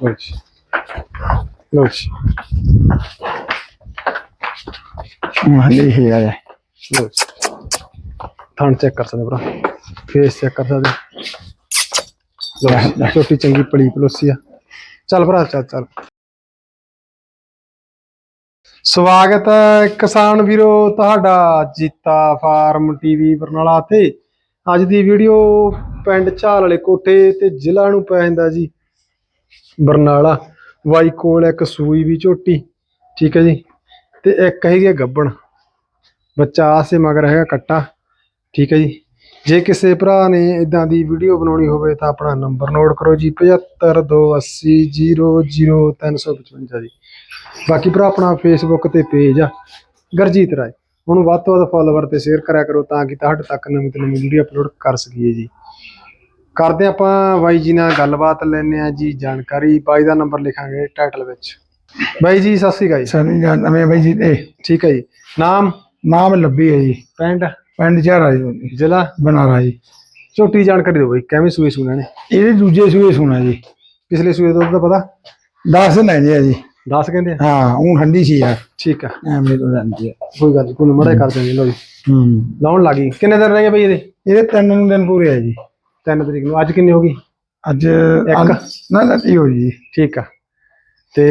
ਲਓ ਜੀ ਲਓ ਜੀ ਹਾਂਜੀ ਹੀ ਆ ਲਓ ਜੀ ਥਣ ਚੈੱਕ ਕਰ ਸਕਦੇ ਭਰਾ ਫੇਸ ਚੈੱਕ ਕਰ ਸਕਦੇ ਲਓ ਜੀ, ਛੋਟੀ ਚੰਗੀ ਪਲੀ ਪਲੋਸੀ ਆ ਚੱਲ ਭਰਾ ਚੱਲ ਚੱਲ ਸਵਾਗਤ ਹੈ ਕਿਸਾਨ ਵੀਰੋ ਤੁਹਾਡਾ ਜੀਤਾ ਫਾਰਮ ਟੀਵੀ ਬਰਨਾਲਾ ਤੇ ਅੱਜ ਦੀ ਵੀਡੀਓ ਪਿੰਡ ਝਾਲ ਵਾਲੇ ਕੋਠੇ ਤੇ ਜ਼ਿਲ੍ਹਾ ਨੂੰ ਪੈ ਜਾਂਦਾ ਜੀ ਬਰਨਾਲਾ, ਵਾਈ ਕੋਲ ਇੱਕ ਸੂਈ ਵੀ ਝੋਟੀ, ਠੀਕ ਹੈ ਜੀ, ਤੇ ਇੱਕ ਹੈਗੀ ਹੈ ਗੱਬਣ, ਬੱਚਾ ਆਸੇ ਮਗਰ ਹੈਗਾ ਕੱਟਾ, ਠੀਕ ਹੈ ਜੀ, ਜੇ ਕਿਸੇ ਭਰਾ ਨੇ ਇਦਾਂ ਦੀ ਵੀਡੀਓ ਬਣਾਉਣੀ ਹੋਵੇ ਤਾਂ ਆਪਣਾ ਨੰਬਰ ਨੋਟ ਕਰੋ ਜੀ 7528000355 ਜੀ, ਬਾਕੀ ਭਰਾ ਆਪਣਾ ਫੇਸਬੁੱਕ ਤੇ ਪੇਜ ਆ, ਗਰਜੀਤ ਰਾਏ, ਉਹਨੂੰ ਵੱਧ ਤੋਂ ਵੱਧ ਫਾਲੋਵਰ ਤੇ ਸ਼ੇਅਰ ਕਰਿਆ ਕਰੋ ਤਾਂ ਕਿ ਤੁਹਾਡੇ ਤੱਕ ਨਵੀਂ ਤੋਂ ਨਵੀਂ ਵੀਡੀਓ ਅਪਲੋਡ ਕਰ ਸਕੀਏ ਜੀ। ਕਰਦੇ ਆਪਾਂ ਬਾਈ ਜੀ ਨਾਲ ਗੱਲਬਾਤ ਲੈਣੇ ਆ ਜੀ ਜਾਣਕਾਰੀ। ਬਾਈ ਦਾ ਨੰਬਰ ਲਿਖਾਂਗੇ ਟਾਈਟਲ ਵਿੱਚ। ਬਾਈ ਜੀ ਸਤਿ ਸ਼੍ਰੀ ਅਕਾਲ ਜੀ। ਸਨੀ ਜਾਨ ਨਵੇਂ ਬਾਈ ਜੀ ਤੇ ਠੀਕ ਹੈ ਜੀ। ਨਾਮ? ਨਾਮ ਲੱਭੀ ਹੈ ਜੀ। ਪਿੰਡ? ਪਿੰਡ ਚਾਰਾ ਜੀ। ਜ਼ਿਲ੍ਹਾ? ਬਨਾਰਾ ਜੀ। ਝੋਟੀ ਜਾਣਕਾਰੀ ਦਿਓ ਬਾਈ ਕਿਵੇਂ ਸੂਏ ਸੁਣਾ ਨੇ? ਇਹਦੇ ਦੂਜੇ ਸੂਏ ਸੁਣਾ ਜੀ। ਪਿਛਲੇ ਸੂਏ ਦਾ ਤਾਂ ਪਤਾ? 10 ਦਿਨ ਹੈ ਜੀ ਆ ਜੀ 10 ਕਹਿੰਦੇ ਆ? ਹਾਂ ਉਹ ਠੰਡੀ ਸੀ ਯਾਰ। ਠੀਕ ਆ। ਐਵੇਂ ਤੋਂ ਜਾਂਦੀ ਹੈ ਕੋਈ ਗੱਲ ਨੀ, ਕੋਈ ਮੜਾ ਕਰ ਦਿੰਦੇ ਲੋ ਜੀ। ਹੂੰ। ਲਾਉਣ ਲੱਗੀ ਕਿੰਨੇ ਦਿਨ ਰਹਿ ਗਏ ਬਈ ਇਹਦੇ? ਇਹਦੇ ਤਿੰਨ ਦਿਨ ਪੂਰੇ ਆ ਜੀ। 3 ਤਰੀਕ ਨੂੰ। ਅੱਜ ਕਿੰਨੀ ਹੋ ਗਈ? ਅੱਜ? ਨਾ ਨਾ ਤੀ ਹੋ ਜੀ? ਠੀਕ ਆ। ਤੇ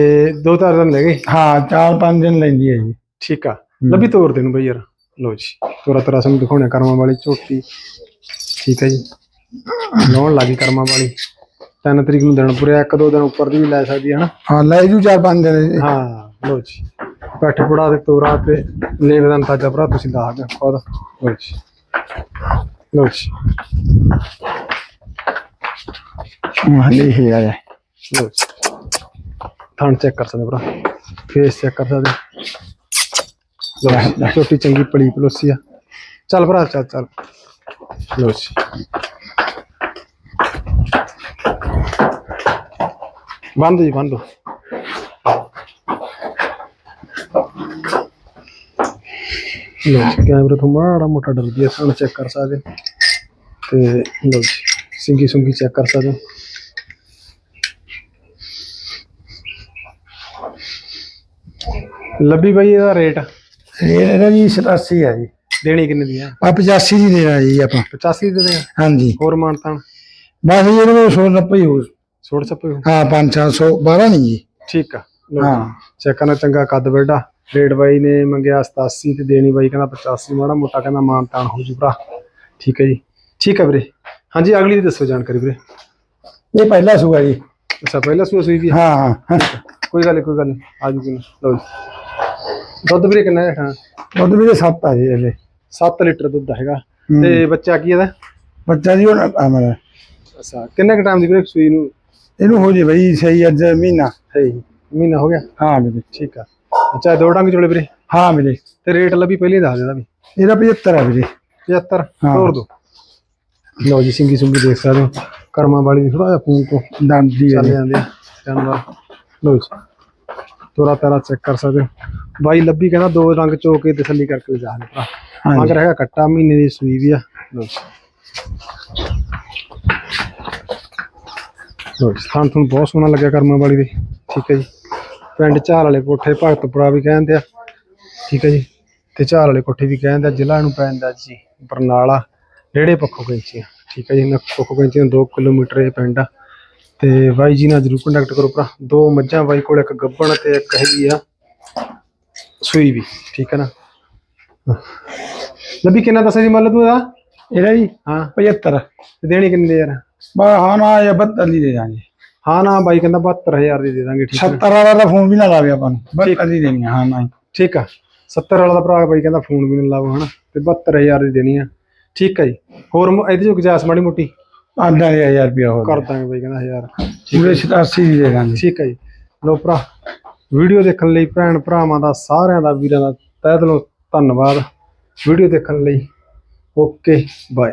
ਦੋ ਚਾਰ ਦਿਨ ਗਏ? ਹਾਂ ਚਾਰ ਪੰਜ ਦਿਨ ਲੈਂਦੀ ਹੈ ਜੀ। ਠੀਕ ਆ। ਲੱਭੀ ਤੋਰ ਦੇ ਨੂੰ ਬਈ ਯਾਰ। ਲੋ ਜੀ ਤੋਰਾ ਤਰਾ ਸਾਨੂੰ ਦਿਖਾਉਣੇ ਕਰਮਾਂ ਵਾਲੀ ਝੋਟੀ। ਠੀਕ ਹੈ ਜੀ। ਲਾਉਣ ਲੱਗੀ ਕਰਮਾਂ ਵਾਲੀ। 3 ਤਰੀਕ ਨੂੰ ਦਿਨ ਪੂਰੇ ਇੱਕ ਦੋ ਦਿਨ ਉੱਪਰ ਦੀ ਵੀ ਲੈ ਸਕਦੀ ਹੈ ਹਨਾ? ਹਾਂ ਲੈ ਜੂ ਚਾਰ ਪੰਜ ਦਿਨ। ਹਾਂ ਲੋ ਜੀ। ਪੈਠ ਪੁੜਾ ਤੇ ਤੋਰਾ ਤੇ ਲੇਵਦਨ ਤਾਜਾ ਭਰਾ ਤੁਸੀਂ ਲਾ ਕੇ ਖੁਦ। ਲੋ ਜੀ। ਲੋ ਜੀ। ਹਾਂਜੀ ਹੀ ਆ ਲੋ ਥਣ ਚੈੱਕ ਕਰ ਸਕਦੇ ਭਰਾ। ਫੇਸ ਚੈੱਕ ਕਰ ਸਕਦੇ ਲੋ ਛੋਟੀ ਚੰਗੀ ਪਲੀ ਪਲੋਸੀ ਆ। ਚੱਲ ਭਰਾ ਚੱਲ ਚੱਲ। ਲੋ ਜੀ। ਬੰਦ ਜੀ ਬੰਦ। ਲੋ ਕੈਮਰੇ ਤੋਂ ਮਾੜਾ ਮੋਟਾ ਡਰਦੀ ਹੈ ਸਣ ਚੈੱਕ ਕਰ ਸਕਦੇ। ਤੇ ਲੋ ਜੀ। ਸਿੰਗੀ ਸੁੰਗੀ ਚੈੱਕ ਕਰ ਸਕਦੇ ਹੋ। ਲੱਭੀ ਬਈ ਇਹਦਾ ਰੇਟ ਇਹ ਇਹਦਾ ਜੀ 87 ਹੈ ਜੀ। ਦੇਣੀ ਕਿੰਨੇ ਦੀ ਆ? ਆ 85 ਦੀ ਦੇਣਾ ਜੀ ਆਪਾਂ। 85 ਦੇ ਦੇ ਹਾਂਜੀ। ਹੋਰ ਮਾਨਤਾਨ ਬਸ ਜੀ ਇਹਨੂੰ 100 90 ਹੀ ਹੋ ਛੋੜ ਛੱਪੇ ਹਾਂ 5 400 12 ਨਹੀਂ ਜੀ। ਠੀਕ ਆ ਹਾਂ। ਚੈੱਕ ਕਰਨਾ ਚੰਗਾ ਕੱਦ ਬੈਡਾ ਰੇਟ ਬਾਈ ਨੇ ਮੰਗਿਆ 87 ਤੇ ਦੇਣੀ ਬਾਈ ਕਹਿੰਦਾ 85 ਮਾੜਾ ਮੋਟਾ ਕਹਿੰਦਾ ਮਾਨਤਾਨ ਹੋ ਜੂ ਭਰਾ। ਠੀਕ ਹੈ ਜੀ। ਠੀਕ ਹੈ ਵੀਰੇ। ਹਾਂਜੀ ਅਗਲੀ ਦੀ ਦੱਸੋ ਜਾਣਕਾਰੀ ਵੀਰੇ। ਇਹ ਪਹਿਲਾ ਸੂਆ ਜੀ। ਅੱਛਾ ਪਹਿਲਾਂ ਸੂਆ ਸੂਈ ਵੀ? ਹਾਂ। ਹਾਂ ਕੋਈ ਗੱਲ ਨੀ ਕੋਈ ਗੱਲ ਨੀ ਆ ਜੂ ਕਿੰਨਾ ਲਓ ਜੀ। ਦੁੱਧ ਵੀਰੇ ਕਿੰਨਾ ਹੈ? ਹਾਂ ਦੁੱਧ ਵੀ 7 ਆ ਜੀ ਇਹਦੇ 7 ਲੀਟਰ ਦੁੱਧ ਹੈਗਾ। ਤੇ ਬੱਚਾ ਕੀ ਇਹਦਾ? ਬੱਚਾ ਜੀ ਉਹ ਮੇਰਾ ਅੱਛਾ ਕਿੰਨੇ ਕ ਟਾਈਮ ਦੀ ਵੀਰੇ ਸੂਈ ਨੂੰ? ਇਹਨੂੰ ਹੋ ਜੇ ਬਈ ਸਹੀ ਅੱਜ ਮਹੀਨਾ। ਹੈ ਜੀ ਮਹੀਨਾ ਹੋ ਗਿਆ? ਹਾਂ ਵੀਰੇ। ਠੀਕ ਆ। ਅੱਛਾ ਦੋ ਡੰਗ ਚੋਲੇ ਵੀਰੇ? ਹਾਂ ਵੀਰੇ। ਤੇ ਰੇਟ ਲੱਭੀ ਪਹਿਲੇ ਦੱਸ ਦੇਦਾ ਵੀ। ਇਹਦਾ 75 ਆ ਵੀਰੇ। 75 ਹਾਂ। ਦੋ। ਲਓ ਜੀ ਸਿੰਗੀ ਸੁੰਗੀ ਦੇਖ ਸਕਦੇ ਹੋ। ਕਰਮਾਂ ਵਾਲੀ ਥੋੜਾ ਜਿਹਾ ਫੋਨ ਤੋਂ ਦੰਦੀ ਚੱਲ ਹੈ ਜਾਂਦੇ ਆ ਜਾਨਵਰ ਲਓ ਜੀ ਤੋਰਾ ਤਾਰਾ ਚੈੱਕ ਕਰ ਸਕਦੇ ਹੋ। ਬਾਈ ਲੱਭੀ ਕਹਿੰਦਾ ਦੋ ਰੰਗ ਚੋ ਕੇ ਤਸੱਲੀ ਕਰਕੇ ਜਾ ਲੈ ਭਰਾ। ਮਗਰ ਹੈਗਾ ਕੱਟਾ ਮਹੀਨੇ ਦੀ ਸੂਈ ਵੀ ਆ। ਲਓ ਜੀ। ਥਾਂ ਤੁਹਾਨੂੰ ਬਹੁਤ ਸੋਹਣਾ ਲੱਗਿਆ ਕਰਮਾਂ ਵਾਲੀ ਦੇ ਠੀਕ ਹੈ ਜੀ। ਪਿੰਡ ਝਾਲ ਵਾਲੇ ਕੋਠੇ ਭਗਤਪੁਰਾ ਵੀ ਕਹਿੰਦੇ ਆ। ਠੀਕ ਹੈ ਜੀ। ਤੇ ਝਾਲ ਵਾਲੇ ਕੋਠੇ ਵੀ ਕਹਿੰਦੇ ਆ ਜ਼ਿਲ੍ਹਾ ਨੂੰ ਪੈਂਦਾ ਜੀ ਬਰਨਾਲਾ। ਨੇੜੇ ਪੱਖੋ ਕੈਂਚੀਆਂ ਠੀਕ ਹੈ ਜੀ ਨਾ ਪੱਖੋ ਕੈਂਚੀਆਂ 2 ਕਿਲੋਮੀਟਰ ਇਹ ਪਿੰਡ ਆ। ਤੇ ਬਾਈ ਜੀ ਨਾਲ ਜਰੂਰ ਕੰਟੈਕਟ ਕਰੋ ਭਰਾ। ਦੋ ਮੱਝਾਂ ਬਾਈ ਕੋਲ ਇੱਕ ਗੱਬਣ ਤੇ ਇੱਕ ਹੈਗੀ ਆ ਸੂਈ ਵੀ। ਠੀਕ ਹੈ ਨਾ? ਲੱਭੀ ਕਿੰਨਾ ਦੱਸਿਆ ਜੀ ਮੰਨ ਲਾ ਤੂੰ ਇਹਦਾ? ਇਹਦਾ ਜੀ ਹਾਂ। 75 ਤੇ ਦੇਣੀ ਕਿੰਨੀ ਦੇ ਯਾਰ? ਬਾ ਹਾਂ ਨਾ ਇਹ 72 ਦੀ ਦੇ ਦਾਂਗੇ। ਹਾਂ ਨਾ ਬਾਈ ਕਹਿੰਦਾ 72000 ਦੀ ਦੇ ਦਾਂਗੇ ਠੀਕ ਹੈ 70 ਵਾਲਾ ਦਾ ਫੋਨ ਵੀ ਨਾ ਲਾਵੇ ਆਪਾਂ ਨੂੰ। 72 ਦੀ ਦੇਣੀ ਹਾਂ ਨਾ। ਠੀਕ ਆ। 70 ਵਾਲਾ ਦਾ ਭਰਾ ਬਾਈ ਕਹਿੰਦਾ ਫੋਨ ਵੀ ਨਹੀਂ ਲਾਵੋ ਹਨਾ? ਤੇ 72000 ਦੀ ਦੇਣੀ ਆ। ਠੀਕ ਆ ਜੀ। ਹੋਰ ਮ- ਇਹਦੇ ਚੋਂ ਗੁਜਾਇਸ਼ ਮਾੜੀ ਮੋਟੀ? ਆਡਾ ਦੇ 1000 ਰੁਪਿਆ ਹੋ ਕਰ ਦਾਂਗੇ ਬਾਈ ਕਹਿੰਦਾ ਹਜ਼ਾਰ। ਪੂਰੇ 87 ਦੀ ਦੇ ਦਾਂਗੇ। ਠੀਕ ਹੈ ਜੀ। ਲੋ ਭਰਾ ਵੀਡੀਓ ਦੇਖਣ ਲਈ ਭੈਣ ਭਰਾਵਾਂ ਦਾ ਸਾਰਿਆਂ ਦਾ ਵੀਰਾਂ ਦਾ ਤਹਿ ਦਿਲੋਂ ਧੰਨਵਾਦ। ਵੀਡੀਓ ਦੇਖਣ ਲਈ ਓਕੇ ਬਾਏ।